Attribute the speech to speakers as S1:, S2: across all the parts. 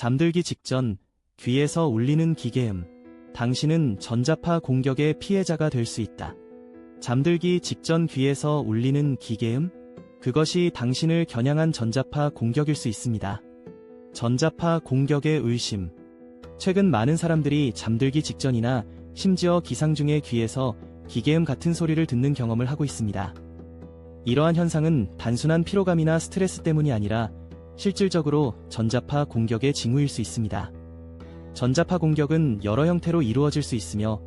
S1: 잠들기 직전 귀에서 울리는 기계음. 당신은 전자파 공격의 피해자가 될 수 있다. 잠들기 직전 귀에서 울리는 기계음? 그것이 당신을 겨냥한 전자파 공격일 수 있습니다. 전자파 공격의 의심. 최근 많은 사람들이 잠들기 직전이나 심지어 기상 중에 귀에서 기계음 같은 소리를 듣는 경험을 하고 있습니다. 이러한 현상은 단순한 피로감이나 스트레스 때문이 아니라 실질적으로 전자파 공격의 징후일 수 있습니다. 전자파 공격은 여러 형태로 이루어질 수 있으며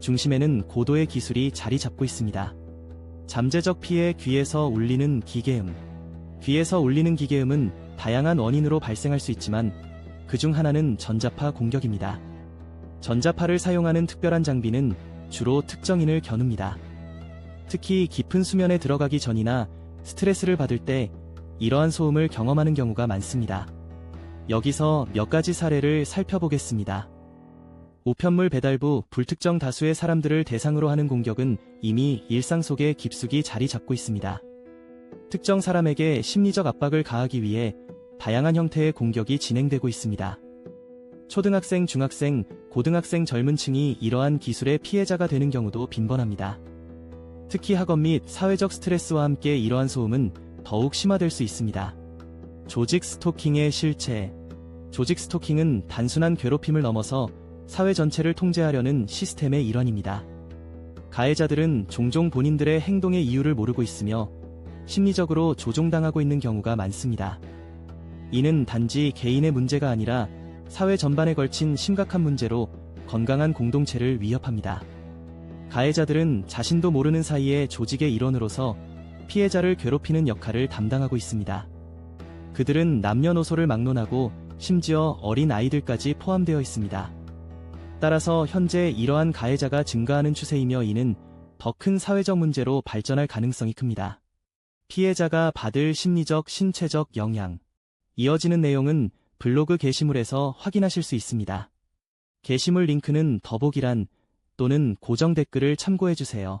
S1: 중심에는 고도의 기술이 자리 잡고 있습니다. 잠재적 피해 귀에서 울리는 기계음. 귀에서 울리는 기계음은 다양한 원인으로 발생할 수 있지만 그중 하나는 전자파 공격입니다. 전자파를 사용하는 특별한 장비는 주로 특정인을 겨눕니다. 특히 깊은 수면에 들어가기 전이나 스트레스를 받을 때 이러한 소음을 경험하는 경우가 많습니다. 여기서 몇 가지 사례를 살펴보겠습니다. 우편물 배달부 불특정 다수의 사람들을 대상으로 하는 공격은 이미 일상 속에 깊숙이 자리 잡고 있습니다. 특정 사람에게 심리적 압박을 가하기 위해 다양한 형태의 공격이 진행되고 있습니다. 초등학생, 중학생, 고등학생 젊은 층이 이러한 기술의 피해자가 되는 경우도 빈번합니다. 특히 학업 및 사회적 스트레스와 함께 이러한 소음은 더욱 심화될 수 있습니다. 조직 스토킹의 실체. 조직 스토킹은 단순한 괴롭힘을 넘어서 사회 전체를 통제하려는 시스템의 일환입니다. 가해자들은 종종 본인들의 행동의 이유를 모르고 있으며 심리적으로 조종당하고 있는 경우가 많습니다. 이는 단지 개인의 문제가 아니라 사회 전반에 걸친 심각한 문제로 건강한 공동체를 위협합니다. 가해자들은 자신도 모르는 사이에 조직의 일원으로서 피해자를 괴롭히는 역할을 담당하고 있습니다. 그들은 남녀노소를 막론하고 심지어 어린 아이들까지 포함되어 있습니다. 따라서 현재 이러한 가해자가 증가하는 추세이며 이는 더 큰 사회적 문제로 발전할 가능성이 큽니다. 피해자가 받을 심리적, 신체적 영향. 이어지는 내용은 블로그 게시물에서 확인하실 수 있습니다. 게시물 링크는 더보기란 또는 고정 댓글을 참고해주세요.